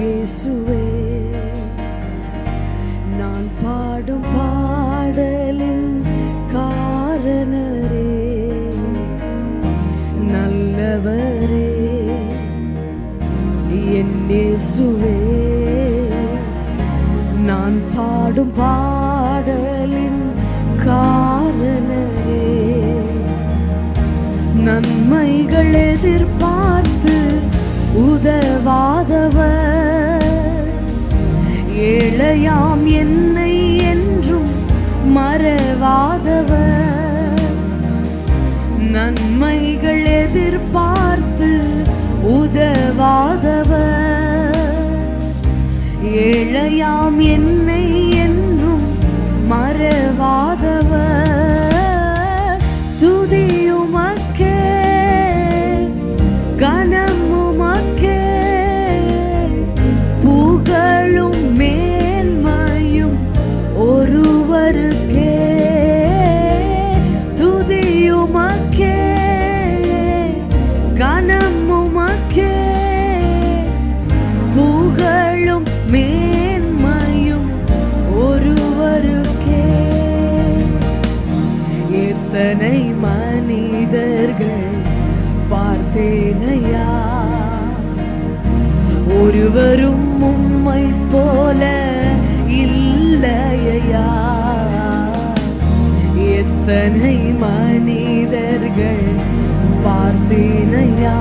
இயேசுவே நான் பாடும் பாடலின் காரணரே நல்லவரே என் இயேசுவே நான் பாடும் பாடலின் காரணரே நன்மைகள் எதிர்பார்த்து உதவாதவர். இளையாம் என்னை என்றும் மறவாதவர். நன்மைகள் எதிர்பார்த்து உதவாதவர். இளையாம் என் எத்தனை மனிதர்கள் பார்த்தேனையா? ஒருவரும் உம்மை போல இல்லையா? எத்தனை மனிதர்கள் பார்த்தேனையா?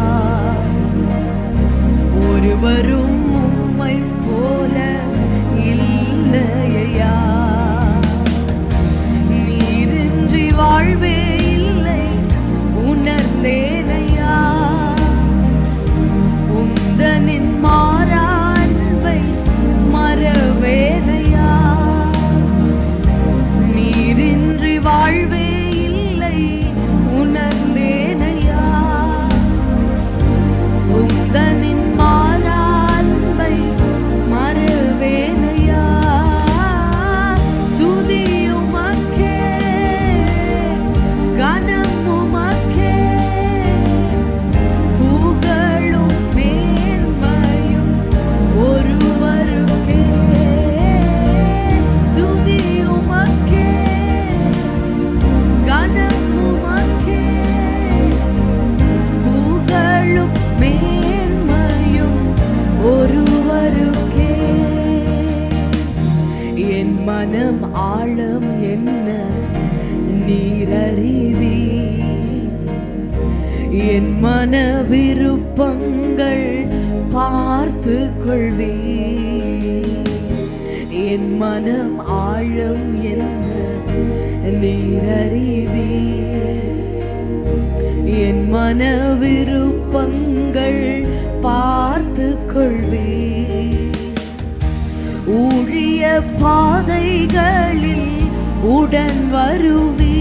ஒருவரும் ஞானம் ஆழம் என்ன? நீரறிவி. என் மன விருப்பங்கள் பார்த்து கொள்வி என் மனம் ஆழம் என்ன? நீரறிவி. என் மன விருப்பங்கள் பார்த்து கொள்வே ஊழிய பாதைகளில் உடன் வருவி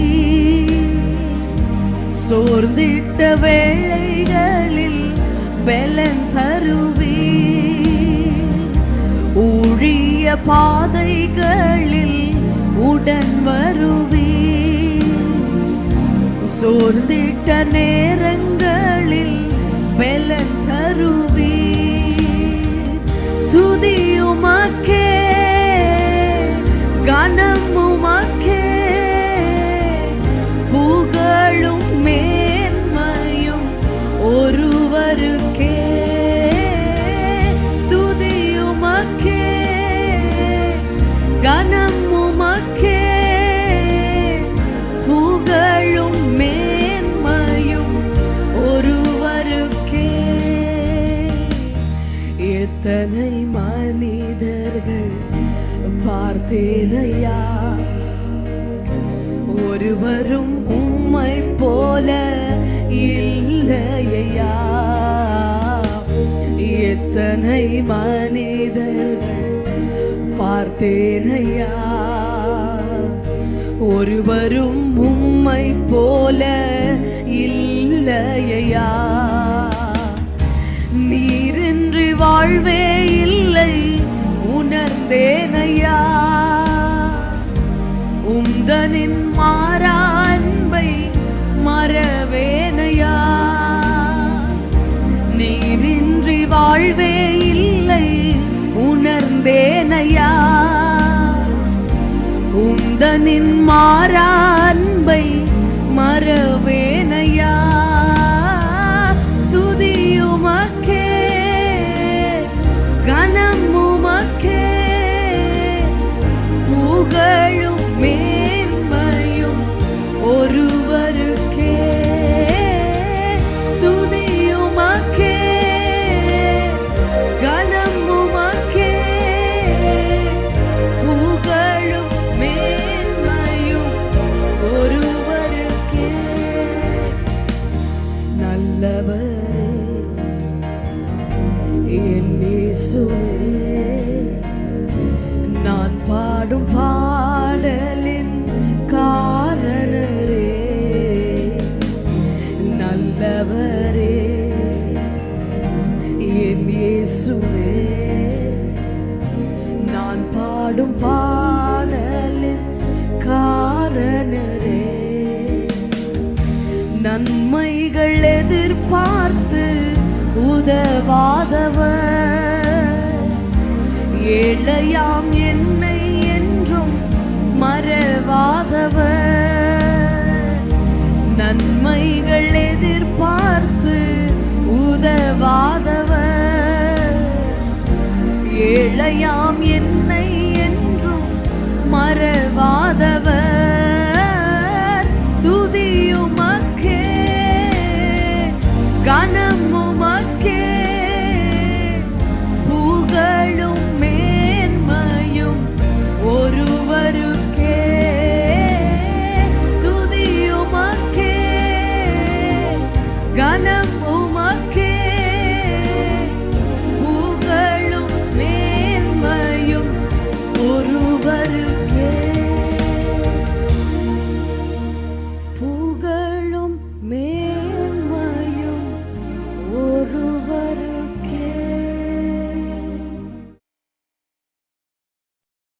சோர்ந்திட்ட வேளைகளில் பெலன் தருவி ஊழிய பாதைகளில் உடன் வருவி சோர்ந்திட்ட நேரங்களில் பெலன் தருவி எத்தனை மனிதர்கள் பார்த்தேனையா? ஒருவரும் உம்மை போல இல்லையா? எத்தனை மனிதர்கள் பார்த்தேனையா? ஒருவரும் உம்மை போல இல்லையா? வாழ்வே இல்லை உணர்ந்தேனையா? உந்தனின் மாறா அன்பை மறவேனையா? நீரின்றி வாழ்வே இல்லை உணர்ந்தேனையா? உந்தனின் மாறா நன்மைகள் எதிர்பார்த்து உதவாதவர். ஏழையாம் என்னை என்றும் மறவாதவர். நன்மைகள் எதிர்பார்த்து உதவாதவர். ஏழையாம்